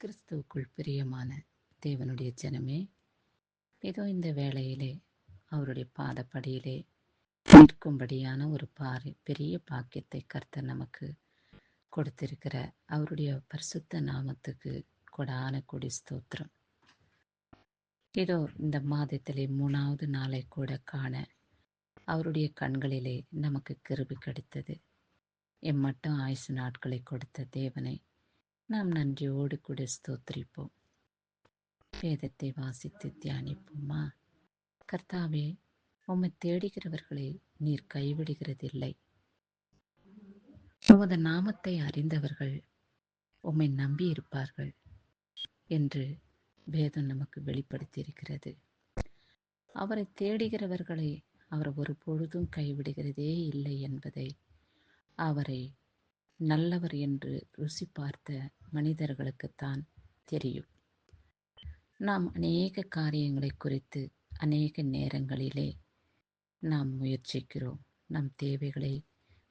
கிறிஸ்துவுக்குள் பிரியமான தேவனுடைய ஜனமே இதோ இந்த வேளையிலே அவருடைய பாதப்படியிலே நிற்கும்படியான ஒரு பாரி பெரிய பாக்கியத்தை கர்த்தர் நமக்கு கொடுத்திருக்கிற அவருடைய பரிசுத்த நாமத்துக்கு கொடான கொடி ஸ்தோத்திரம். ஏதோ இந்த மாதத்திலே மூணாவது நாளை கூட காண அவருடைய கண்களிலே நமக்கு கிருபி கிடைத்தது. எம்மட்டும் ஆயுசு நாட்களை கொடுத்த தேவனை நாம் நன்றியோடு கூட ஸ்தோத்திரிப்போம். வேதத்தை வாசித்து தியானிப்போமா? கர்த்தாவே உம்மை தேடுகிறவர்களை நீர் கைவிடுகிறதில்லை. உமது நாமத்தை அறிந்தவர்கள் உம்மை நம்பியிருப்பார்கள் என்று வேதம் நமக்கு வெளிப்படுத்தியிருக்கிறது. அவரை தேடுகிறவர்களை அவர் ஒரு பொழுதும் கைவிடுகிறதே இல்லை என்பதை அவரை நல்லவர் என்று ருசி பார்த்த மனிதர்களுக்குத்தான் தெரியும். நாம் அநேக காரியங்களை குறித்து அநேக நேரங்களிலே நாம் முயற்சிக்கிறோம். நம் தேவைகளை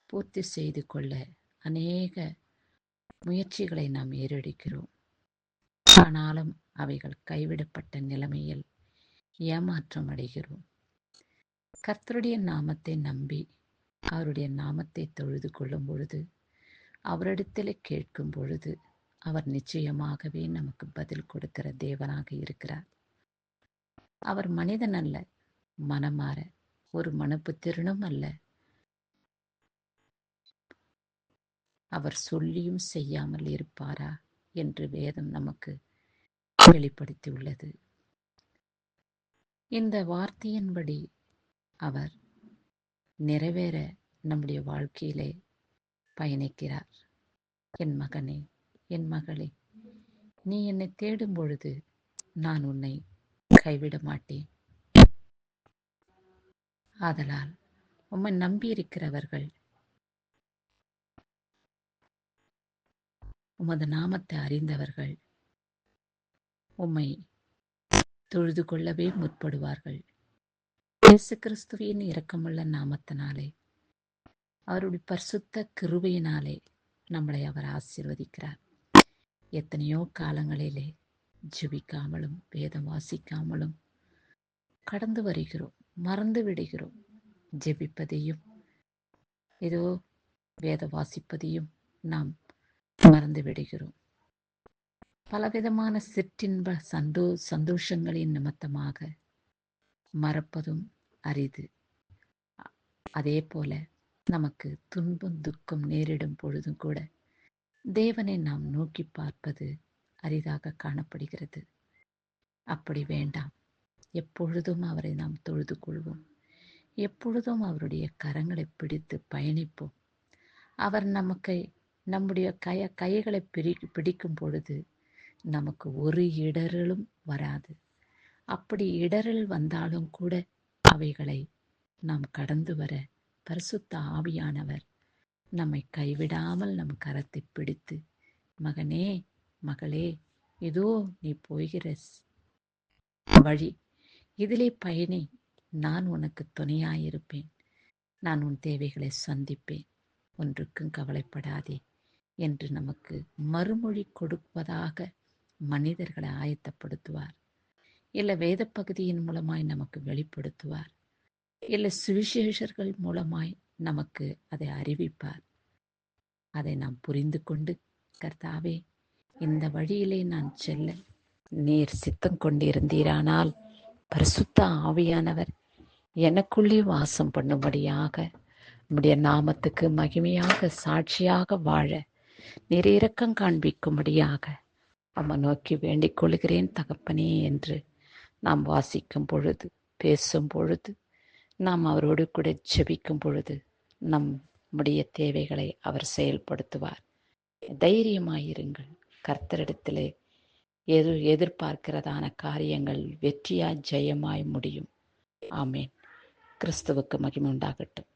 பூர்த்தி செய்து கொள்ள அநேக முயற்சிகளை நாம் ஏறெடுக்கிறோம். ஆனாலும் அவைகள் கைவிடப்பட்ட நிலைமையில் ஏமாற்றம் அடைகிறோம். கர்த்தருடைய நாமத்தை நம்பி அவருடைய நாமத்தை தொழுது கொள்ளும் பொழுது அவரிடத்தில் கேட்கும் பொழுது அவர் நிச்சயமாகவே நமக்கு பதில் கொடுக்கிற தேவனாக இருக்கிறார். அவர் மனிதன் அல்ல மனமாற ஒரு மனப்புத்திறனும் அல்ல. அவர் சொல்லியும் செய்யாமல் இருப்பாரா என்று வேதம் நமக்கு வெளிப்படுத்தியுள்ளது. இந்த வார்த்தையின்படி அவர் நிறைவேற நம்முடைய வாழ்க்கையிலே பயணிக்கிறார். என் மகனே என் மகளே நீ என்னை தேடும் பொழுது நான் உன்னை கைவிட மாட்டேன். ஆதலால் உம்மை நம்பியிருக்கிறவர்கள் உமது நாமத்தை அறிந்தவர்கள் உம்மை தொழுது கொள்ளவே முற்படுவார்கள். இயேசு கிறிஸ்துவின் இரக்கமுள்ள நாமத்தினாலே அவருடைய பரிசுத்த கிருபையினாலே நம்மளை அவர் ஆசீர்வதிக்கிறார். எத்தனையோ காலங்களிலே ஜெபிக்காமலும் வேதம் வாசிக்காமலும் கடந்து வருகிறோம் மறந்து விடுகிறோம். ஜெபிப்பதையும் ஏதோ வேத வாசிப்பதையும் நாம் மறந்து விடுகிறோம். பலவிதமான சிற்றின்ப சந்தோ சந்தோஷங்களின் நிமித்தமாக மறப்பதும் அரிது. அதே போல நமக்கு துன்பம் துக்கம் நேரிடும் பொழுதும் கூட தேவனை நாம் நோக்கி பார்ப்பது அரிதாக காணப்படுகிறது. அப்படி வேண்டாம். எப்பொழுதும் அவரை நாம் தொழுது கொள்வோம். எப்பொழுதும் அவருடைய கரங்களை பிடித்து பயணிப்போம். அவர் நமக்கு நம்முடைய கய கைகளை பிரி பிடிக்கும் பொழுது நமக்கு ஒரு இடரலும் வராது. அப்படி இடரல் வந்தாலும் கூட அவைகளை நாம் கடந்து வர பரிசுத்த ஆவியானவர் நம்மை கைவிடாமல் நம் கரத்தை பிடித்து மகனே மகளே இதோ நீ போகிற வழி. இதிலே பயணி நான் உனக்கு துணையாயிருப்பேன். நான் உன் தேவைகளை சந்திப்பேன். ஒன்றுக்கும் கவலைப்படாதே என்று நமக்கு மறுமொழி கொடுப்பதாக மனிதர்களை ஆயத்தப்படுத்துவார். இல்லை வேத பகுதியின் மூலமாய் நமக்கு வெளிப்படுத்துவார். இல்லை சுவிசேஷர்கள் மூலமாய் நமக்கு அதை அறிவிப்பார். அதை நாம் புரிந்து கொண்டு கர்த்தாவே இந்த வழியிலே நான் செல்ல. நீர் சித்தம் கொண்டிருந்தீரானால் பரிசுத்த ஆவியானவர் எனக்குள்ளே வாசம் பண்ணும்படியாக நம்முடைய நாமத்துக்கு மகிமையாக சாட்சியாக வாழ நீர் இரக்கம் காண்பிக்கும்படியாக அம்மா நோக்கி வேண்டிக் கொள்கிறேன் தகப்பனே என்று நாம் வாசிக்கும் பொழுது பேசும் பொழுது நாம் அவரோடு கூட ஜெபிக்கும் பொழுது நம்முடைய தேவைகளை அவர் செயல்படுத்துவார். தைரியமாயிருங்கள். கர்த்தரிடத்திலே எது எதிர்பார்க்கிறதான காரியங்கள் வெற்றியாய் ஜெயமாய் முடியும். ஆமேன். கிறிஸ்துவுக்கு மகிமுண்டாகட்டும்